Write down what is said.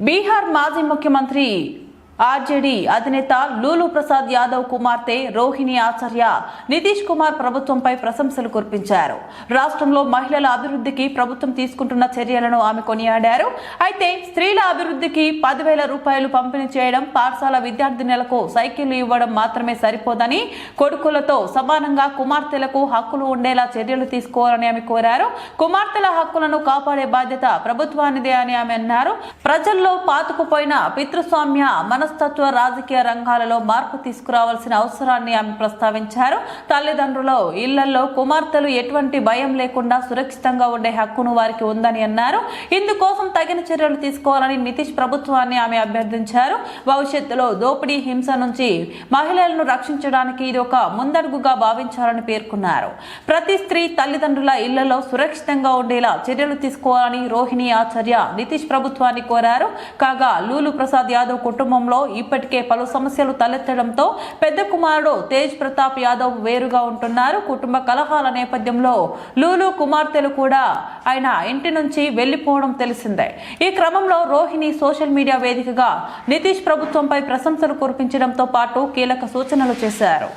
బీహార్ మాజీ ముఖ్యమంత్రి ఆర్జేడీ అధినేత లూలు ప్రసాద్ యాదవ్ కుమార్తె రోహిణి ఆచార్య నితీష్ కుమార్ ప్రభుత్వంపై ప్రశంసలు కురిపించారు. రాష్ట్రంలో మహిళల అభివృద్ధికి ప్రభుత్వం తీసుకుంటున్న చర్యలను ఆమె కొనియాడారు. అయితే స్త్రీల అభివృద్ధికి పదివేల రూపాయలు పంపిణీ చేయడం పాఠశాల విద్యార్థినులకు సైకిళ్ళు ఇవ్వడం మాత్రమే సరిపోదని కొడుకులతో సమానంగా కుమార్తెలకు హక్కులు ఉండేలా చర్యలు తీసుకోవాలని ఆమె కోరారు. కుమార్తెల హక్కులను కాపాడే బాధ్యత ప్రభుత్వానిదే అని ఆమె అన్నారు. ప్రజల్లో పాతుకుపోయిన పితృస్వామ్య మనస్తత్వ రాజకీయ రంగాలలో మార్పు తీసుకురావాల్సిన అవసరాన్ని ఆమె ప్రస్తావించారు. తల్లిదండ్రులు ఇళ్ళలో కుమార్తెలు ఎటువంటి భయం లేకుండా సురక్షితంగా ఉండే హక్కును వారికి ఉందని అన్నారు. ఇందుకోసం తగిన చర్యలు తీసుకోవాలని నితీష్ ప్రభుత్వాన్ని ఆమె అభ్యర్థించారు. భవిష్యత్తులో దోపిడీ హింస నుంచి మహిళలను రక్షించడానికి ఇది ఒక ముందడుగుగా భావించాలని పేర్కొన్నారు. ప్రతి స్త్రీ తల్లిదండ్రుల ఇళ్ళలో సురక్షితంగా ఉండేలా చర్యలు తీసుకోవాలని రోహిణి ఆచార్య నితీష్ ప్రభుత్వాన్ని కోరారు. కాగా లూలు ప్రసాద్ యాదవ్ కుటుంబంలో ఇప్పటికే పలు సమస్యలు తలెత్తడంతో పెద్ద కుమారుడు తేజ్ ప్రతాప్ యాదవ్ వేరుగా ఉంటున్నారు. కుటుంబ కలహాల నేపథ్యంలో లూలు కుమార్తెలు కూడా ఆయన ఇంటి నుంచి వెళ్ళిపోవడం తెలిసిందే. ఈ క్రమంలో రోహిణి సోషల్ మీడియా వేదికగా నితీష్ ప్రభుత్వంపై ప్రశంసలు కురిపించడంతో పాటు కీలక సూచనలు చేశారు.